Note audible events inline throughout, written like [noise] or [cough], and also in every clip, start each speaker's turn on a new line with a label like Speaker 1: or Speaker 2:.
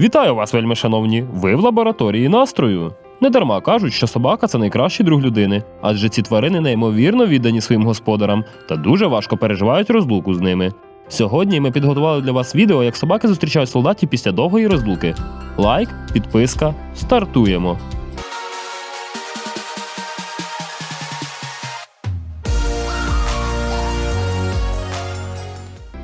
Speaker 1: Вітаю вас, вельми шановні! Ви в лабораторії настрою. Недарма кажуть, що собака це найкращий друг людини, адже ці тварини неймовірно віддані своїм господарам та дуже важко переживають розлуку з ними. Сьогодні ми підготували для вас відео, як собаки зустрічають солдатів після довгої розлуки. Лайк, підписка, стартуємо!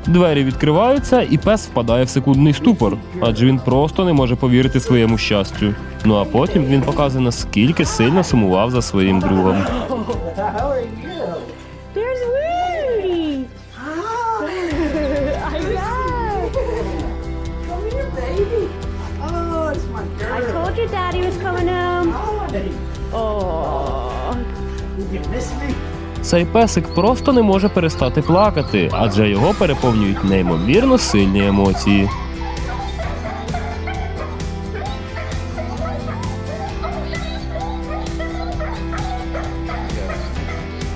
Speaker 1: Двері відкриваються, і пес впадає в секундний ступор, адже він просто не може повірити своєму щастю. Ну а потім він показує, наскільки сильно сумував за своїм другом. [laughs]
Speaker 2: I told Daddy was coming home. Oh.
Speaker 1: Цей песик просто не може перестати плакати, адже його переповнюють неймовірно сильні емоції.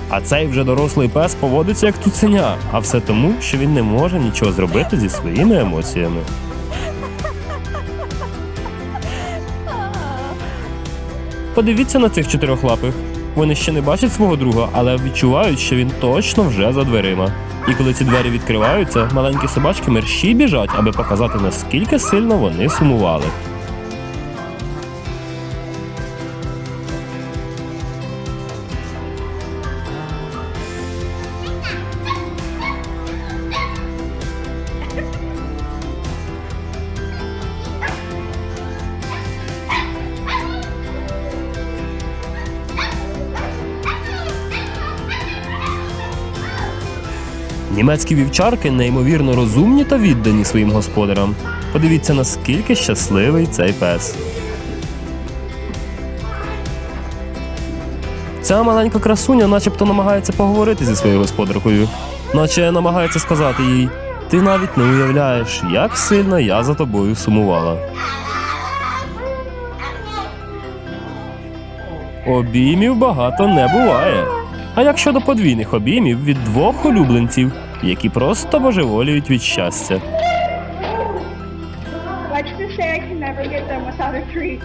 Speaker 1: А цей вже дорослий пес поводиться як цуценя, а все тому, що він не може нічого зробити зі своїми емоціями. Подивіться на цих чотирьохлапих. Вони ще не бачать свого друга, але відчувають, що він точно вже за дверима. І коли ці двері відкриваються, маленькі собачки мерщій біжать, аби показати, наскільки сильно вони сумували. Німецькі вівчарки неймовірно розумні та віддані своїм господарям. Подивіться, наскільки щасливий цей пес. Ця маленька красуня начебто намагається поговорити зі своєю господаркою, наче намагається сказати їй: ти навіть не уявляєш, як сильно я за тобою сумувала. Обіймів багато не буває. А як щодо подвійних обіймів від двох улюбленців, які просто божеволіють від щастя.
Speaker 3: Let's just say I can never get them without a treat.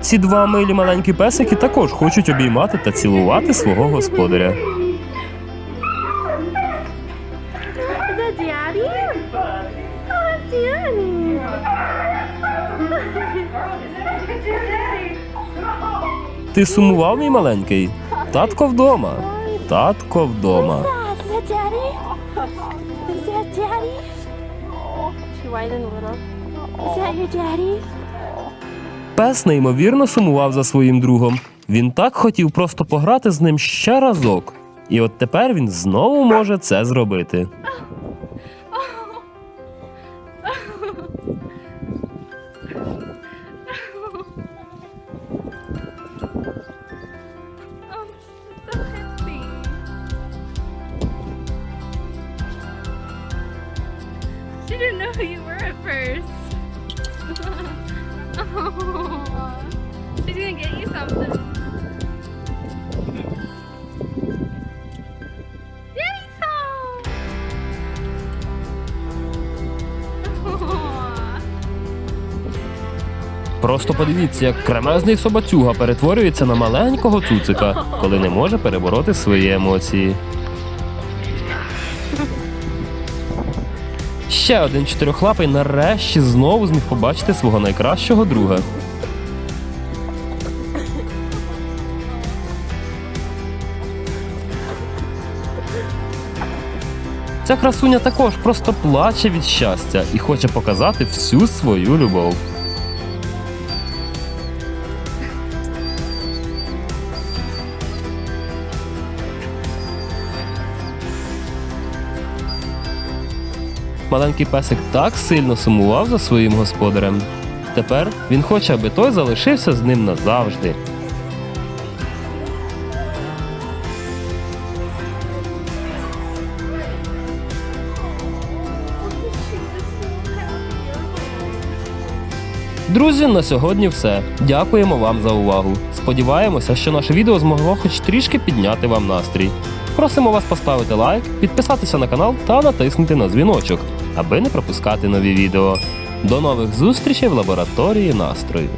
Speaker 1: Ці два милі маленькі песики також хочуть обіймати та цілувати свого господаря.
Speaker 2: Daddy? Oh, it's
Speaker 1: Ти сумував, мій маленький? Татко вдома. Татко вдома. Пес неймовірно сумував за своїм другом. Він так хотів просто пограти з ним ще разок. І от тепер він знову може це зробити. [laughs]
Speaker 3: didn't know who you were at first. [laughs] Aw. She's gonna get you something. [laughs]
Speaker 1: Просто подивіться, як кремезний собацюга перетворюється на маленького цуцика, коли не може перебороти свої емоції. Ще один чотирьохлапий нарешті знову зміг побачити свого найкращого друга. Ця красуня також просто плаче від щастя і хоче показати всю свою любов. Маленький песик так сильно сумував за своїм господарем. Тепер він хоче, аби той залишився з ним назавжди. Друзі, на сьогодні все. Дякуємо вам за увагу. Сподіваємося, що наше відео змогло хоч трішки підняти вам настрій. Просимо вас поставити лайк, підписатися на канал та натиснути на дзвіночок, аби не пропускати нові відео. До нових зустрічей в лабораторії настрою.